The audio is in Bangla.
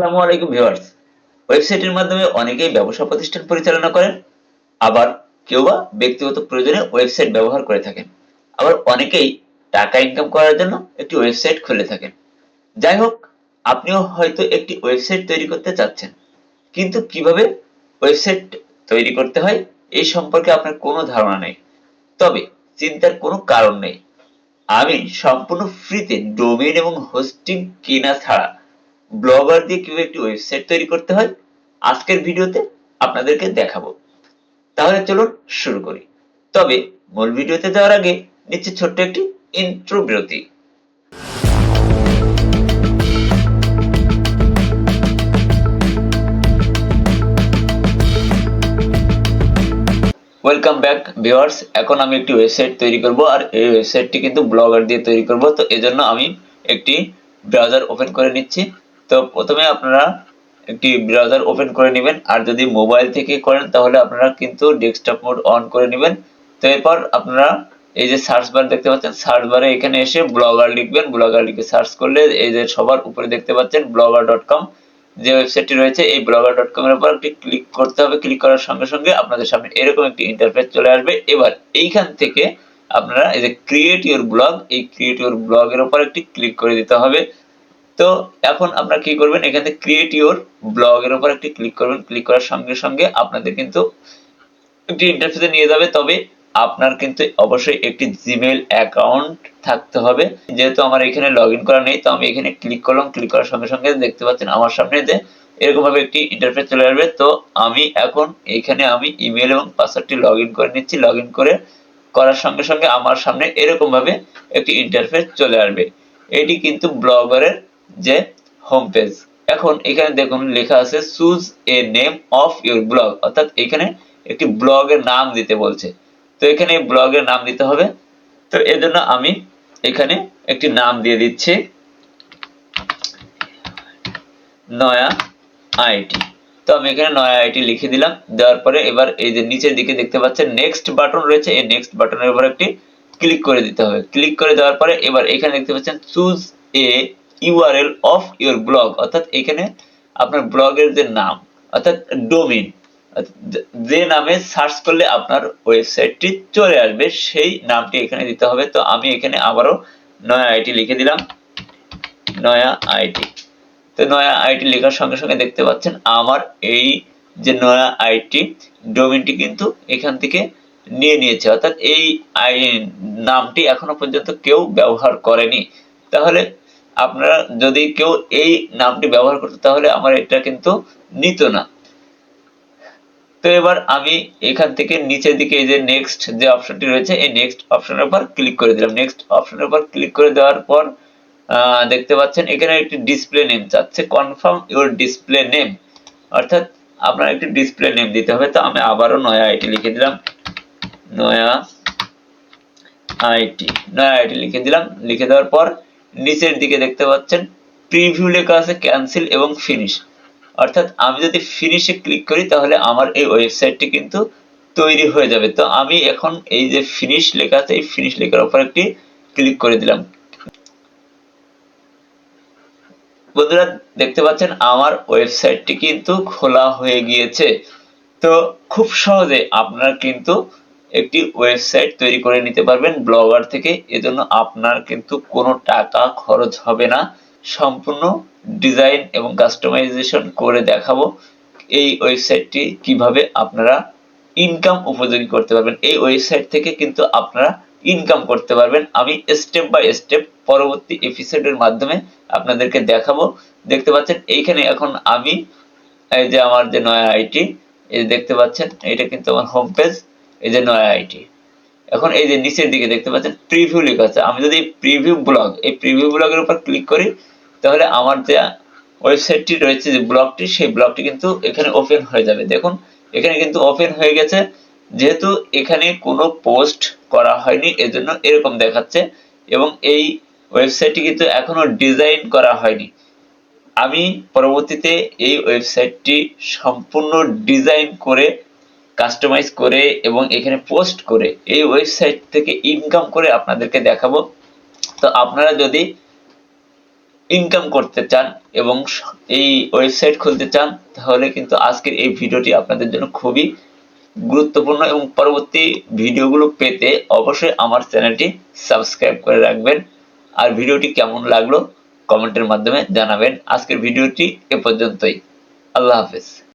আসসালামু আলাইকুম ভিউয়ার্স। ওয়েবসাইটের মাধ্যমে অনেকেই ব্যবসা প্রতিষ্ঠান পরিচালনা করেন, আবার কেউ বা ব্যক্তিগত প্রয়োজনে ওয়েবসাইট ব্যবহার করে থাকেন। আবার অনেকেই টাকা ইনকাম করার জন্য একটি ওয়েবসাইট খুলে থাকেন। যাই হোক, আপনিও হয়তো একটি ওয়েবসাইট তৈরি করতে চাচ্ছেন। কিন্তু কীভাবে ওয়েবসাইট তৈরি করতে হয়, এই সম্পর্কে আপনার কোনো ধারণা নেই। তবে চিন্তার কোনো কারণ নেই। আমি সম্পূর্ণ ফ্রিতে ডোমেন এবং হোস্টিং কেনা ছাড়া ব্লগার দিয়ে কীভাবে একটি ওয়েবসাইট তৈরি করতে হয়, আজকের ভিডিওতে আপনাদেরকে দেখাবো। তাহলে চলুন শুরু করি। তবে মূল ভিডিওতে যাওয়ার আগে নিচ্ছে ছোট্ট একটি ইন্ট্রো বিরতি। ওয়েলকাম ব্যাক ভিউয়ার্স এখন আমি একটি ওয়েবসাইট তৈরি করব, আর এই ওয়েবসাইটটি কিন্তু ব্লগার দিয়ে তৈরি করব। তো এজন্য আমি একটি ব্রাউজার ওপেন করে নিচ্ছি। তো প্রথমে আপনারা একটি ব্রাউজার ওপেন করে নেবেন। আর যদি মোবাইল থেকে করেন, তাহলে আপনারা কিন্তু ডেস্কটপ মোড অন করে নেবেন। তো এরপর আপনারা এই যে সার্চ বার দেখতে পাচ্ছেন সার্চ বারে এখানে এসে ব্লগার লিখবেন। ব্লগার লিখে সার্চ করলে এই যে সবার উপরে দেখতে পাচ্ছেন ব্লগার ডট কম যে ওয়েবসাইটটি রয়েছে, এই ব্লগার ডট কম এর উপর একটি ক্লিক করতে হবে। ক্লিক করার সঙ্গে সঙ্গে আপনাদের সামনে এরকম একটি ইন্টারফেস চলে আসবে। এবার এইখান থেকে আপনারা এই যে ক্রিয়েট ইউর ব্লগ এই ক্রিয়েট ইউর ব্লগ এর উপর একটি ক্লিক করে দিতে হবে। তো এখন আপনারা কি করবেন? এখান ক্রিয়েট ইউর ব্লগ এর উপর একটি ক্লিক করবেন। ক্লিক করার সঙ্গে সঙ্গে আপনাদের কিন্তু একটি ইন্টারফেসে নিয়ে যাবে। তবে আপনার কিন্তু অবশ্যই একটি জিমেল অ্যাকাউন্ট থাকতে হবে। যেহেতু আমার এখানে লগ করা নেই, তো আমি এখানে ক্লিক করলাম। ক্লিক করার সঙ্গে সঙ্গে দেখতে পাচ্ছেন আমার সামনে যে এরকম ভাবে একটি ইন্টারফেস চলে আসবে। তো আমি এখন এখানে আমি ইমেল এবং পাসওয়ার্ডটি লগ করে নিচ্ছি। লগ করে করার সঙ্গে সঙ্গে আমার সামনে এরকম ভাবে একটি ইন্টারফেস চলে আসবে। এটি কিন্তু ব্লগারের যে হোম পেজ এখন এখানে দেখুন লেখা আছে choose a name of your blog অর্থাৎ এখানে একটি ব্লগের নাম দিতে বলছে। তো এখানে ব্লগের নাম দিতে হবে। তো এজন্য আমি এখানে একটি নাম দিয়ে দিচ্ছি। নয়া আইটি তো আমি এখানে নয়া আইটি লিখে দিলাম। দেওয়ার পরে এবার এই যে নিচের দিকে দেখতে পাচ্ছেন নেক্সট বাটন রয়েছে। এই নেক্সট বাটনের উপর একটি ক্লিক করে দিতে হবে। ক্লিক করে দেওয়ার পরে এবার এখানে দেখতে পাচ্ছেন choose a URL of your blog, অর্থাৎ এখানে আপনার ব্লগের যে নাম, অর্থাৎ ডোমিন যে নামে সার্চ করলে আপনার ওয়েবসাইটটি চলে আসবে, সেই নামটি এখানে দিতে হবে। তো আমি এখানে আবারও নয়া আইটি লিখে দিলাম। নয়া আইটি তো নয়া আইটি লেখার সঙ্গে সঙ্গে দেখতে পাচ্ছেন, আমার এই যে নয়া আইটি ডোমিনটি কিন্তু এখান থেকে নিয়ে নিয়েছে। অর্থাৎ এই নামটি এখনও পর্যন্ত কেউ ব্যবহার করেনি। তাহলে আপনারা যদি কেউ এই নামটি ব্যবহার করতো, তাহলে আমার এটা কিন্তু নিত না। তো এবার আমি এখান থেকে নিচের দিকে এই যে নেক্সট যে অপশনটি রয়েছে, এই নেক্সট অপশনের উপর ক্লিক করে দিলাম। নেক্সট অপশনের উপর ক্লিক করে দেওয়ার পর দেখতে পাচ্ছেন এখানে একটি ডিসপ্লে নেম চাচ্ছে। কনফার্ম ইউর ডিসপ্লে নেম অর্থাৎ আপনার একটি ডিসপ্লে নেম দিতে হবে। তো আমি আবারও নয়া আইটি লিখে দিলাম। নয়া আইটি নয়া আইটি লিখে দিলাম। লিখে দেওয়ার পর নিচের দিকে দেখতে পাচ্ছেন প্রিভিউ লেখা আছে ক্যান্সেল এবং ফিনিশ অর্থাৎ আমি যদি ফিনিশে ক্লিক করি, তাহলে আমার এই ওয়েবসাইটটি কিন্তু তৈরি হয়ে যাবে। তো আমি এখন এই যে ফিনিশ লেখা আছে, এই ফিনিশ লেখার উপর একটি ক্লিক করে দিলাম। বন্ধুরা, দেখতে পাচ্ছেন আমার ওয়েবসাইটটি কিন্তু খোলা হয়ে গিয়েছে। তো খুব সহজে আপনারা কিন্তু একটি ওয়েবসাইট তৈরি করে নিতে পারবেন ব্লগার থেকে। এজন্য আপনার কিন্তু কোনো টাকা খরচ হবে না। সম্পূর্ণ ডিজাইন এবং কাস্টমাইজেশন করে দেখাবো এই ওয়েবসাইটটি কীভাবে আপনারা ইনকাম উপযোগী করতে পারবেন। এই ওয়েবসাইট থেকে কিন্তু আপনারা ইনকাম করতে পারবেন। আমি স্টেপ বাই স্টেপ পরবর্তী এপিসোডের মাধ্যমে আপনাদেরকে দেখাবো। দেখতে পাচ্ছেন, এইখানে এখন আমি এই যে আমার যে নয়া আইটি, এই দেখতে পাচ্ছেন, এটা কিন্তু আমার হোম পেজ এই যে নয়া আইটি। এখন এই যে নিচের দিকে দেখতে পাচ্ছেন প্রিভিউ লেখা আছে। আমি যদি প্রিভিউ ব্লগ এই প্রিভিউ ব্লগের উপর ক্লিক করি, তাহলে আমার যে ওয়েবসাইটটি রয়েছে, যে ব্লগটি সেই ব্লগটি কিন্তু এখানে ওপেন হয়ে যাবে। দেখুন, এখানে কিন্তু ওপেন হয়ে গেছে। যেহেতু এখানে কোনো পোস্ট করা হয়নি, এজন্য এরকম দেখাচ্ছে এবং এই ওয়েবসাইটটি কিন্তু এখনও ডিজাইন করা হয়নি। আমি পরবর্তীতে এই ওয়েবসাইটটি সম্পূর্ণ ডিজাইন করে কাস্টমাইজ করে এবং এখানে পোস্ট করে এই ওয়েবসাইট থেকে ইনকাম করে আপনাদেরকে দেখাবো। তো আপনারা যদি ইনকাম করতে চান এবং এই ওয়েবসাইট খুলতে চান, তাহলে কিন্তু আজকের এই ভিডিওটি আপনাদের জন্য খুবই গুরুত্বপূর্ণ এবং পরবর্তী ভিডিওগুলো পেতে অবশ্যই আমার চ্যানেলটি সাবস্ক্রাইব করে রাখবেন। আর ভিডিওটি কেমন লাগল কমেন্টের মাধ্যমে জানাবেন। আজকের ভিডিওটি এ পর্যন্তই। আল্লাহ হাফেজ।